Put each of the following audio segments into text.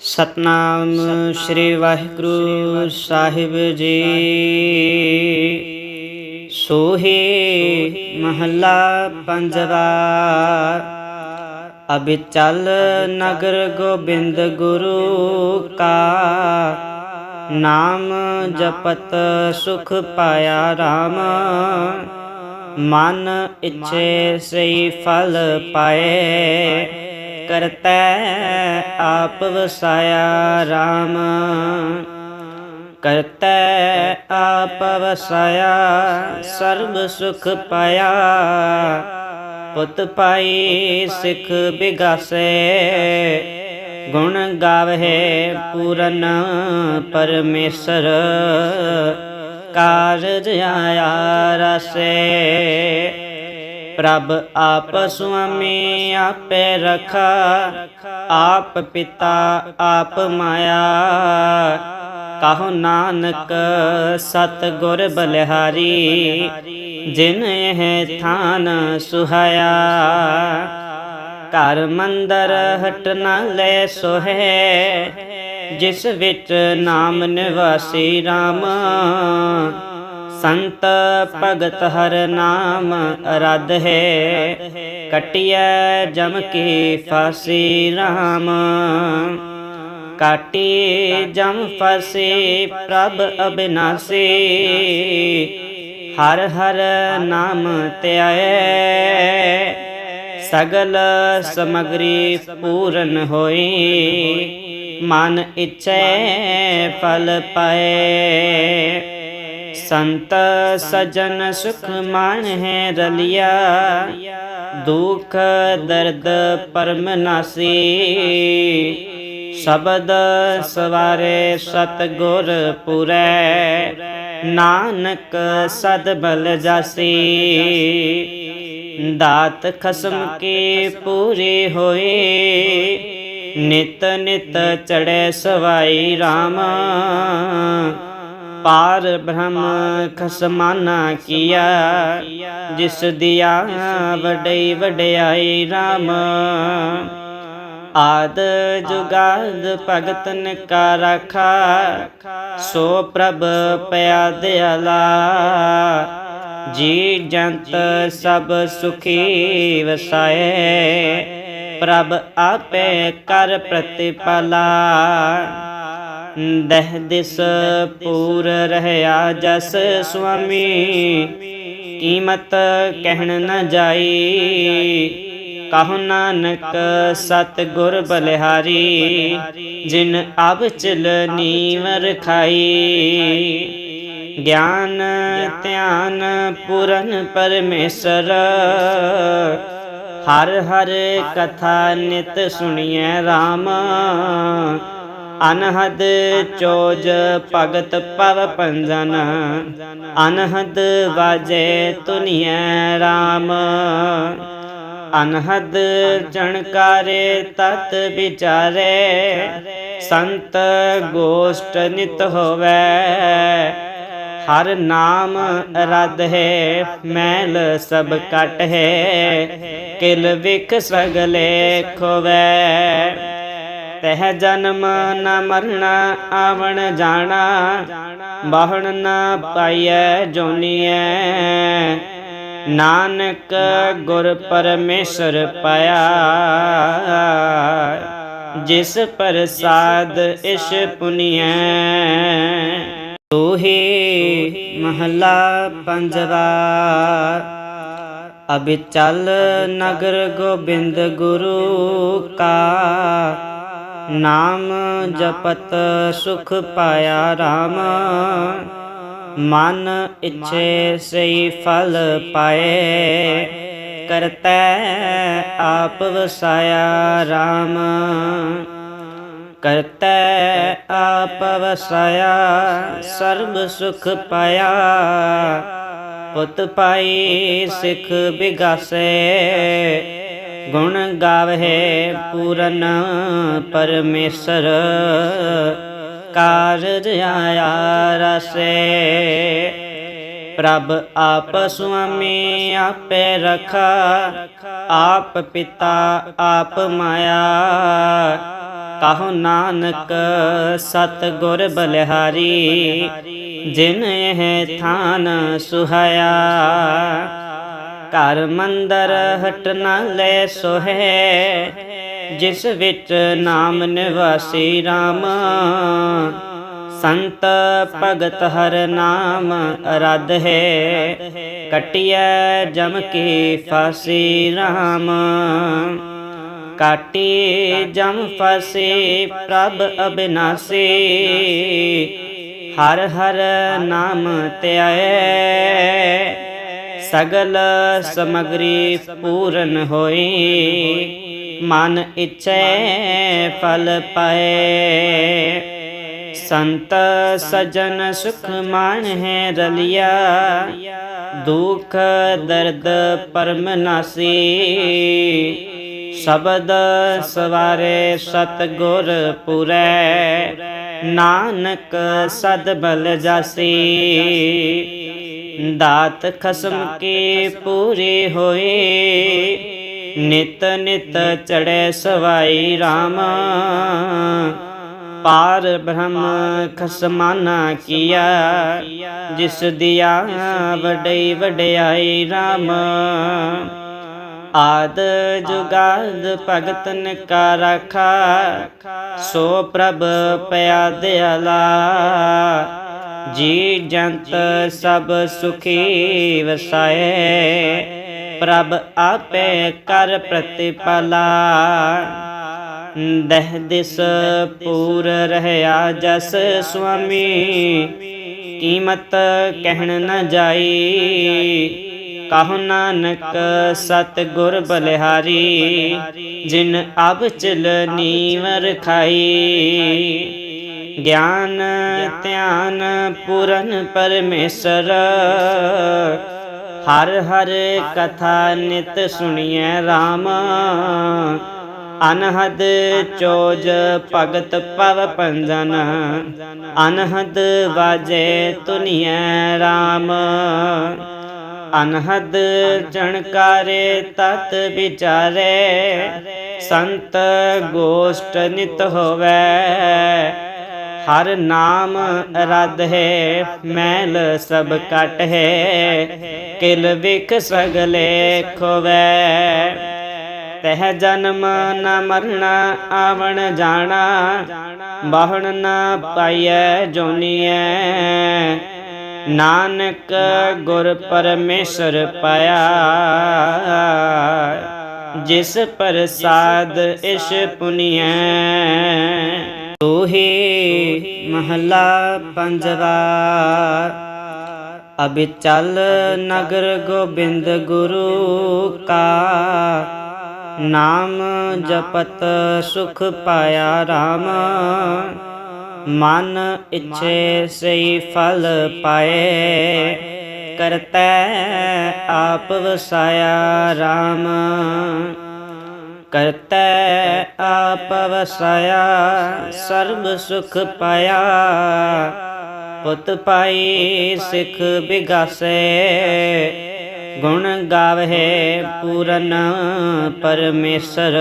ਸਤਨਾਮ ਸ੍ਰੀ ਵਾਹਿਗੁਰੂ ਸਾਹਿਬ ਜੀ। ਸੋਹੇ ਮਹੱਲਾ ਪੰਜਵਾ, ਅਬਿ ਚੱਲ ਨਗਰ ਗੋਬਿੰਦ ਗੁਰੂ ਕਾ। ਨਾਮ ਜਪਤ ਸੁਖ ਪਾਇਆ RAM ਮਨ ਇੱਛੇ ਸਈ ਫਲ ਪਾਏ। ਕਰਤੈ ਆਪ ਵਸਾਇਆ RAM ਕਰਤੈ ਆਪ ਵਸਾਇਆ, ਸਰਬ ਸੁਖ ਪਾਇਆ। ਪੁੱਤ ਪਾਈ ਸਿੱਖ ਬਿਗਾਸੇ, ਗੁਣ ਗਾਵਹਿ ਪੂਰਨ ਪਰਮੇਸ਼ਰ। ਕਾਰਜ ਆਇਆ ਰਸੇ ਪ੍ਰਭ ਆਪ ਸੁਆਮੀ ਆਪੇ ਰਖਾ, ਆਪ ਪਿਤਾ ਆਪ ਮਾਇਆ। ਕਹੋ ਨਾਨਕ ਸਤ ਗੁਰ ਬਲਿਹਾਰੀ, ਜਿਨ ਇਹ ਥਾਨ ਸੁਹਾਇਆ। ਘਰ ਮੰਦਰ ਹਟ ਨਾ ਲੈ ਸੋਹੇ, ਜਿਸ ਵਿੱਚ ਨਾਮ ਨਿਵਾਸੀ RAM ਸੰਤ ਭਗਤ ਹਰ ਨਾਮ ਅਰਧ ਹੈ। ਕਟਿਐ ਜਮ ਕੀ ਫਾਸੀ RAM ਕਾਟੀ ਜਮ ਫਸੇ ਪ੍ਰਭ ਅਬਿਨਾਸੀ। ਹਰ ਹਰ ਨਾਮ ਧਿਆਏ ਸਗਲ ਸਮਗਰੀ ਪੂਰਨ ਹੋਈ। ਮਨ ਇਛੈ ਫਲ ਪਾਏ। ਸੰਤ ਸਜਨ ਸੁਖ ਮਾਨ ਹੈ ਰਲਿਆ, ਦੁਖ ਦਰਦ ਪਰਮ ਨਾਸੀ। ਸ਼ਬਦ ਸਵਾਰੇ ਸਤ ਗੁਰ ਪੁਰੈ, ਨਾਨਕ ਸਦ ਬਲ ਜਾਸੀ। ਦਾਤ ਖਸਮ ਕੀ ਪੂਰੀ ਹੋਏ ਨਿਤ ਨਿਤ ਚੜੇ ਸਵਾਈ RAM ਪਾਰ ਬ੍ਰਹਮ ਖਸਮਾਨਾ ਕੀਆ, ਜਿਸ ਦਿਆ ਵਡਈ ਵਡਿਆਈ RAM ਆਦ ਜੁਗਾਦ ਭਗਤਨ ਕਾ ਰਖਾ ਸੋ ਪ੍ਰਭ ਪਿਆ ਦਿਆਲਾ। ਜੀ ਜੰਤ ਸਭ ਸੁਖੀ ਵਸਾਏ, ਪ੍ਰਭ ਆਪੇ ਕਰ ਪ੍ਰਤਿਪਾਲਾ। ਦਹ ਦਿਸ ਪੂਰ ਰਹਿਆ ਜਸ ਸੁਆਮੀ। ਕੀਮਤ ਕਹਿਣ ਨ ਜਾਈ। ਕਹੋ ਨਾਨਕ ਸਤ ਗੁਰ ਬਲਿਹਾਰੀ, ਜਿਨ ਅਬ ਚਲ ਨੀਵਰ ਖਾਈ। ਗਿਆਨ ਧਿਆਨ ਪੂਰਨ ਪਰਮੇਸ਼ਰ, ਹਰ ਹਰ ਕਥਾ ਨਿਤ ਸੁਣੀਐ RAM ਅਨਹਦ ਚੋਜ ਭਗਤ ਪਵ ਪੰਜਨ। ਅਨਹਦ ਵਾਜੇ ਤੁਨੀਐ RAM ਅਨਹਦ ਜਣਕਾਰੇ ਤਤ ਵਿਚਾਰੇ। ਸੰਤ ਗੋਸ਼ਟ ਨਿਤ ਹੋਵੇ। ਹਰ ਨਾਮ ਰਦ ਹੈ ਮੈਲ ਸਭ ਕਟ ਹੈ ਕਿਲ ਵਿਖ ਸਗਲੇ ਖੋਵੇ। ਤਹ ਜਨਮ ਨ ਮਰਣਾ ਆਵਣ ਜਾਣਾ। ਬਾਹਣ ਨ ਪਾਈਐ, ਜੋਨੀਐ। ਨਾਨਕ ਗੁਰ ਪਰਮੇਸ਼ਰ ਪਾਇਆ। ਜਿਸ ਪ੍ਰਸਾਦ ਇਸ਼ ਪੁਨੀਐ। ਸੋਹੇ ਮਹੱਲਾ ਪੰਜਵਾ। ਅਬਿ ਚੱਲ ਨਗਰ ਗੋਬਿੰਦ ਗੁਰੂ ਕਾ। ਨਾਮ ਜਪਤ ਸੁਖ ਪਾਇਆ RAM ਮਨ ਇੱਛੇ ਸਈ ਫਲ ਪਾਏ। ਕਰਤੈ ਆਪ ਵਸਾਇਆ RAM ਕਰਤੈ ਆਪ ਵਸਾਇਆ, ਸਰਬ ਸੁਖ ਪਾਇਆ। ਪੁੱਤ ਪਾਈ ਸਿੱਖ ਬਿਗਾਸੇ। ਗੁਣ ਗਾਵਹਿ ਪੂਰਨ ਪਰਮੇਸ਼ਰ। ਕਾਰਜ ਆਇਆ ਰਸੇ, ਪ੍ਰਭ ਆਪ ਸੁਆਮੀ ਆਪੇ ਰਖਾ, ਆਪ ਪਿਤਾ ਆਪ ਮਾਇਆ। ਕਹੋ ਨਾਨਕ ਸਤ ਗੁਰ ਬਲਿਹਾਰੀ, ਜਿਨ ਇਹ ਥਾਨ ਸੁਹਾਇਆ। ਘਰ ਮੰਦਰ ਹਟ ਨਾ ਲੈ ਸੋਹੈ। ਜਿਸ ਵਿੱਚ ਨਾਮ ਨਿਵਾਸੀ RAM ਸੰਤ ਭਗਤ ਹਰ ਨਾਮ ਅਰਧ ਹੈ। ਕਟਿਐ ਜਮ ਕੀ ਫਾਸੀ RAM ਕਾਟੀ ਜਮ ਫਸੇ ਪ੍ਰਭ ਅਬਿਨਾਸੀ। ਹਰ ਹਰ ਨਾਮ ਧਿਆਏ। ਸਗਲ ਸਮਗਰੀ ਪੂਰਨ ਹੋਈ। ਮਨ ਇਛੈ ਫਲ ਪਾਏ। ਸੰਤ ਸਜਨ ਸੁਖ ਮਾਣ ਹੈ ਰਲਿਆ। ਦੁਖ ਦਰਦ ਪਰਮ ਨਾਸੀ। ਸ਼ਬਦ ਸਵਾਰੇ ਸਤ ਗੁਰ ਪੁਰੈ। ਨਾਨਕ ਸਦ ਬਲ ਜਾਸੀ। ਦਾਤ ਖਸਮ ਕੀ ਪੂਰੀ ਹੋਈ ਨਿਤ ਨਿਤ ਚੜੈ ਸਵਾਈ RAM ਪਾਰ ਬ੍ਰਹਮ ਖਸਮਾਨਾ ਕੀਆ। ਜਿਸ ਦਿਆ ਵਡਈ ਵਡਿਆਈ RAM ਆਦ ਜੁਗਾਦ ਭਗਤਨ ਕਾ ਰਾਖਾ। ਸੋ ਪ੍ਰਭ ਪਿਆ ਦਿਆਲਾ। ਜੀ ਜੰਤ ਸਭ ਸੁਖੀ ਵਸਾਏ, ਪ੍ਰਭ ਆਪੇ ਕਰ ਪ੍ਰਤਿਪਾਲਾ। ਦਹ ਦਿਸ ਪੂਰ ਰਹਿਆ ਜਸ ਸੁਆਮੀ, ਕੀਮਤ ਕਹਿਣ ਨ ਜਾਈ। ਕਹੋ ਨਾਨਕ ਸਤ ਗੁਰ ਬਲਿਹਾਰੀ, ਜਿਨ ਅਬ ਚਲ ਨੀਵਰ ਖਾਈ। ਗਿਆਨ ਧਿਆਨ ਪੂਰਨ ਪਰਮੇਸ਼ਰ। ਹਰ ਹਰ ਕਥਾ ਨਿਤ ਸੁਣੀਐ RAM ਅਨਹਦ ਚੋਜ ਭਗਤ ਪਵ ਪੰਜਨ ਅਨਹਦ ਵਾਜੇ ਤੁਨੀਐ RAM ਅਨਹਦ ਜਣਕਾਰੇ ਤਤ ਵਿਚਾਰੇ। ਸੰਤ ਗੋਸ਼ਟ ਨਿਤ ਹੋਵੇ। ਹਰ ਨਾਮ ਰਦ ਹੈ ਮੈਲ ਸਭ ਕਟ ਹੈ ਕਿਲ ਵਿਖ ਸਗਲੇ ਖੋਵੇ। ਤਹ ਜਨਮ ਨ ਮਰਨਾ ਆਵਣ ਜਾਣਾ। ਬਾਹਣ ਨ ਪਾਈਐ ਜੋਨੀਐ। ਨਾਨਕ ਗੁਰ ਪਰਮੇਸ਼ਰ ਪਾਇਆ। ਜਿਸ ਪ੍ਰਸਾਦ ਇਸ਼ ਪੁਨੀਐ। ਮਹਲਾ ਪੰਜਵਾ। ਅਬਿ ਚੱਲ ਨਗਰ ਗੋਬਿੰਦ ਗੁਰੂ ਕਾ। ਨਾਮ ਜਪਤ ਸੁਖ ਪਾਇਆ RAM ਮਨ ਇਛੇ ਸਈ ਫਲ ਪਾਏ। ਕਰਤੈ ਆਪ ਵਸਾਇਆ RAM ਕਰਤੈ ਆਪ ਵਸਾਇਆ, ਸਰਬ ਸੁਖ ਪਾਇਆ। ਪੁੱਤ ਪਾਈ ਸਿੱਖ ਬਿਗਾਸੇ, ਗੁਣ ਗਾਵੇ ਪੂਰਨ ਪਰਮੇਸ਼ਰ।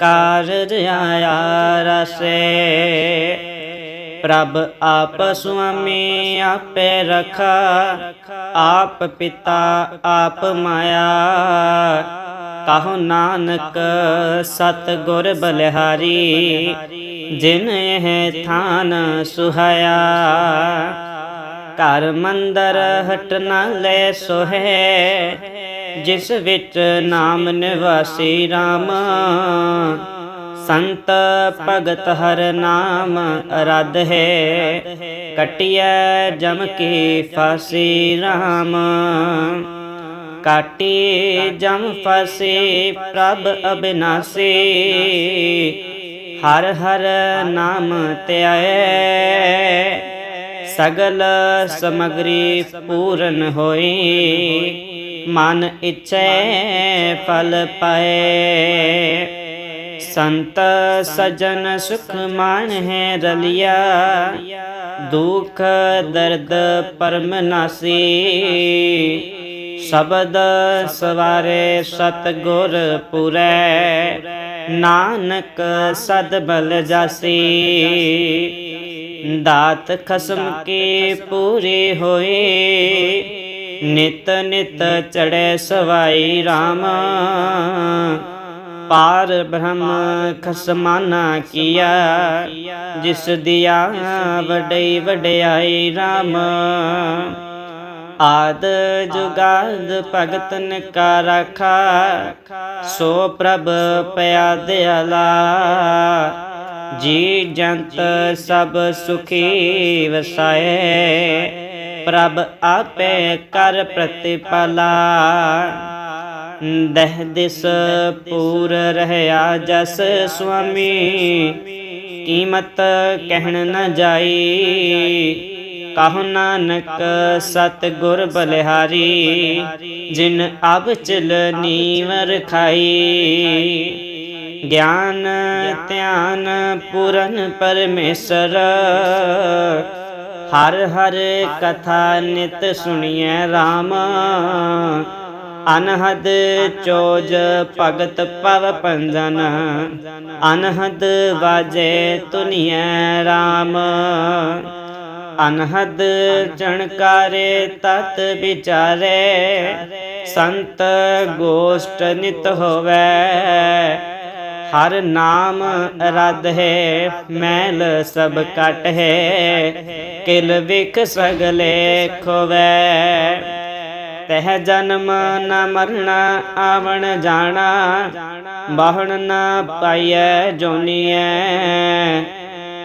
ਕਾਰਜ ਆਇਆ ਰਸੇ, ਪ੍ਰਭ ਆਪ ਸੁਆਮੀ ਆਪੇ ਰਖਾ। ਆਪ ਪਿਤਾ ਆਪ ਮਾਇਆ। ਕਹੋ ਨਾਨਕ ਸਤ ਗੁਰ ਬਲਿਹਾਰੀ, ਜਿਨ ਇਹ ਥਾਨ ਸੁਹਾਇਆ। ਘਰ ਮੰਦਰ ਹਟ ਨਾ ਲੈ ਸੋਹੈ, ਜਿਸ ਵਿੱਚ ਨਾਮ ਨਿਵਾਸੀ RAM ਸੰਤ ਭਗਤ ਹਰ ਨਾਮ ਅਰਧ ਹੈ ਕਟਿਐ ਜਮ ਕੀ ਫਾਸੀ RAM ਕਾਟੀ ਜਮ ਫਸੇ ਪ੍ਰਭ ਅਬਿਨਾਸੀ ਹਰ ਹਰ ਨਾਮ ਧਿਆਏ ਸਗਲ ਸਮਗਰੀ ਪੂਰਨ ਹੋਈ ਮਨ ਇਛੈ ਫਲ ਪਾਏ ਸੰਤ ਸਜਨ ਸੁਖ ਮਾਣ ਹੈ ਰਲਿਆ ਦੁਖ ਦਰਦ ਪਰਮ ਨਾਸੀ ਸ਼ਬਦ ਸਵਾਰੇ ਸਤ ਗੁਰ ਪੁਰੈ। ਨਾਨਕ ਸਦ ਬਲ ਜਾਸੀ। ਦਾਤ ਖਸਮ ਕੇ ਪੂਰੇ ਹੋਏ ਨਿਤ ਨਿਤ ਚੜੈ ਸਵਾਈ RAM ਪਾਰ ਬ੍ਰਹਮ ਖਸਮਾਨਾ ਕੀਆ। ਜਿਸ ਦਿਆ ਵਡਈ ਵਡਿਆਈ RAM ਆਦ ਜੁਗਾਦ ਭਗਤਨ ਕਾ ਰਾਖਾ ਸੋ ਪ੍ਰਭ ਪਿਆ ਦਿਆਲਾ ਜੀ ਜੰਤ ਸਭ ਸੁਖੀ ਵਸਾਏ, ਪ੍ਰਭ ਆਪੇ ਕਰ ਪ੍ਰਤਿਪਾਲਾ। ਦਹ ਦਿਸ ਪੂਰ ਰਹਿਆ ਜਸ ਸੁਆਮੀ, ਕੀਮਤ ਕਹਿਣ ਨ ਜਾਈ। ਕਹੋ ਨਾਨਕ ਸਤ ਗੁਰ ਬਲਿਹਾਰੀ, ਜਿਨ ਅਬ ਚਲ ਨੀਵਰ ਖਾਈ। ਗਿਆਨ, ਧਿਆਨ ਪੂਰਨ ਪਰਮੇਸ਼ਰ, ਹਰ ਹਰ ਕਥਾ ਨਿਤ ਸੁਣੀਐ RAM ਅਨਹਦ ਚੋਜ ਭਗਤ ਪਵ ਪੰਜਨ, ਅਨਹਦ ਵਾਜੇ ਤੁਨੀਐ RAM ਅਨਹਦ ਜਣਕਾਰੇ ਤਤ ਵਿਚਾਰੇ, ਸੰਤ ਗੋਸ਼ਟ ਨਿਤ ਹੋਵੇ। ਹਰ ਨਾਮ ਰਦ ਹੈ ਮੈਲ ਸਭ ਕਟ ਹੈ ਕਿਲ ਵਿਖ ਸਗਲੇ ਖੋਵੇ। ਤਹ ਜਨਮ ਨ ਮਰਨਾ, ਆਵਣ ਜਾਣਾ ਬਾਹਣ ਨ ਪਾਈਐ, ਜੋਨੀਐ।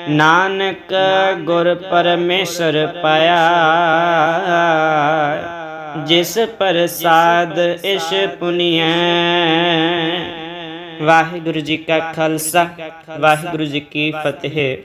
ਨਾਨਕ ਗੁਰ ਪਰਮੇਸ਼ਰ ਪਾਇਆ, ਜਿਸ ਪ੍ਰਸਾਦ ਇਸ਼ ਪੁਨੀਐ। ਵਾਹਿਗੁਰੂ ਜੀ ਕਾ ਖਾਲਸਾ, ਵਾਹਿਗੁਰੂ ਜੀ ਕੀ ਫਤਿਹ।